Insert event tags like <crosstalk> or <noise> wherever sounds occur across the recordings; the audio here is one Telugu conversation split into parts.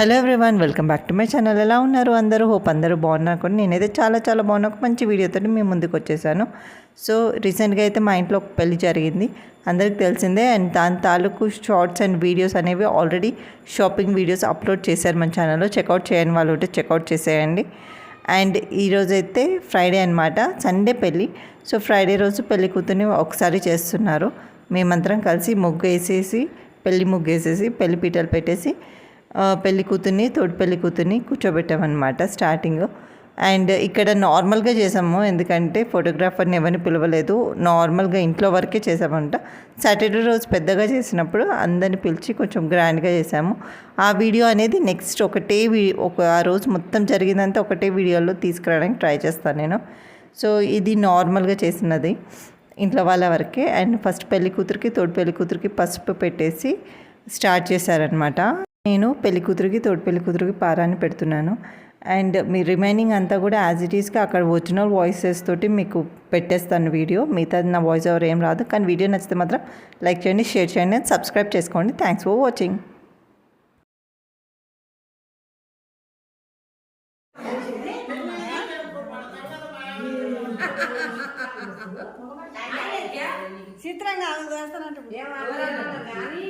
Hello everyone welcome back to my channel. ఎలా ఉన్నారు అందరూ? హోప్ అందరూ బాగున్నారు. కూడా నేనైతే చాలా చాలా బాగున్నా. ఒక మంచి వీడియోతో మీ ముందుకు వచ్చేసాను. సో రీసెంట్గా అయితే మా ఇంట్లో ఒక పెళ్ళి జరిగింది. అందరికి తెలిసిందే అండ్ దాని తాలూకు షార్ట్స్ అండ్ వీడియోస్ అనేవి ఆల్రెడీ షాపింగ్ వీడియోస్ అప్లోడ్ చేశారు మన ఛానల్లో. చెక్అవుట్ చేయని వాళ్ళు ఉంటే చెక్అవుట్ చేసేయండి. అండ్ ఈరోజు అయితే ఫ్రైడే అనమాట సండే పెళ్ళి సో ఫ్రైడే రోజు పెళ్ళి కూతుర్ని ఒకసారి చేస్తున్నారు. మేమందరం కలిసి ముగ్గు వేసేసి పెళ్ళి ముగ్గు వేసేసి పెళ్ళి పీటలు పెట్టేసి పెళ్ళి కూతుర్ని తోటి పెళ్ళి కూతుర్ని కూర్చోబెట్టామన్నమాట స్టార్టింగ్. అండ్ ఇక్కడ నార్మల్గా చేసాము ఎందుకంటే ఫోటోగ్రాఫర్ని ఎవరిని పిలవలేదు. నార్మల్గా ఇంట్లో వరకే చేసామంట. సాటర్డే రోజు పెద్దగా చేసినప్పుడు అందరిని పిలిచి కొంచెం గ్రాండ్గా చేసాము. ఆ వీడియో అనేది నెక్స్ట్ ఒకటే ఒక ఆ రోజు మొత్తం జరిగిందంతా ఒకటే వీడియోలో తీసుకురావడానికి ట్రై చేస్తాను నేను. సో ఇది నార్మల్గా చేసినది ఇంట్లో వాళ్ళ వరకే. అండ్ ఫస్ట్ పెళ్ళి కూతురికి తోడు పెళ్ళి కూతురికి పసుపు పెట్టేసి స్టార్ట్ చేశారనమాట నేను పెళ్ళి కూతురికి తోడు పెళ్ళి కూతురికి పారాన్ని పెడుతున్నాను. అండ్ మీ రిమైనింగ్ అంతా కూడా యాజ్ ఇట్ ఈస్గా అక్కడ ఒరిజినల్ వాయిసెస్ తోటి మీకు పెట్టేస్తాను వీడియో. మిగతా నా వాయిస్ ఓవర్ ఏం రాదు. కానీ వీడియో నచ్చితే మాత్రం లైక్ చేయండి షేర్ చేయండి అండ్ సబ్స్క్రైబ్ చేసుకోండి. Thanks for watching. <laughs> చిత్రంగా చేస్తానంట <laughs>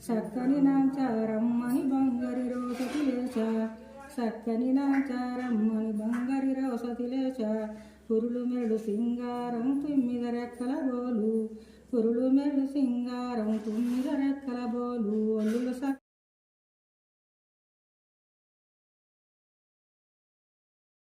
చక్కని నాచారమ్మని బంగారి రోసతి లేచ. చక్కని నాచారమ్మని బంగారి రోసతి లేచ. పురులు మెరుడు సింగారం తుమ్మిద రెక్కల బోలు పురులు మెరుడు సింగారం తుమ్మి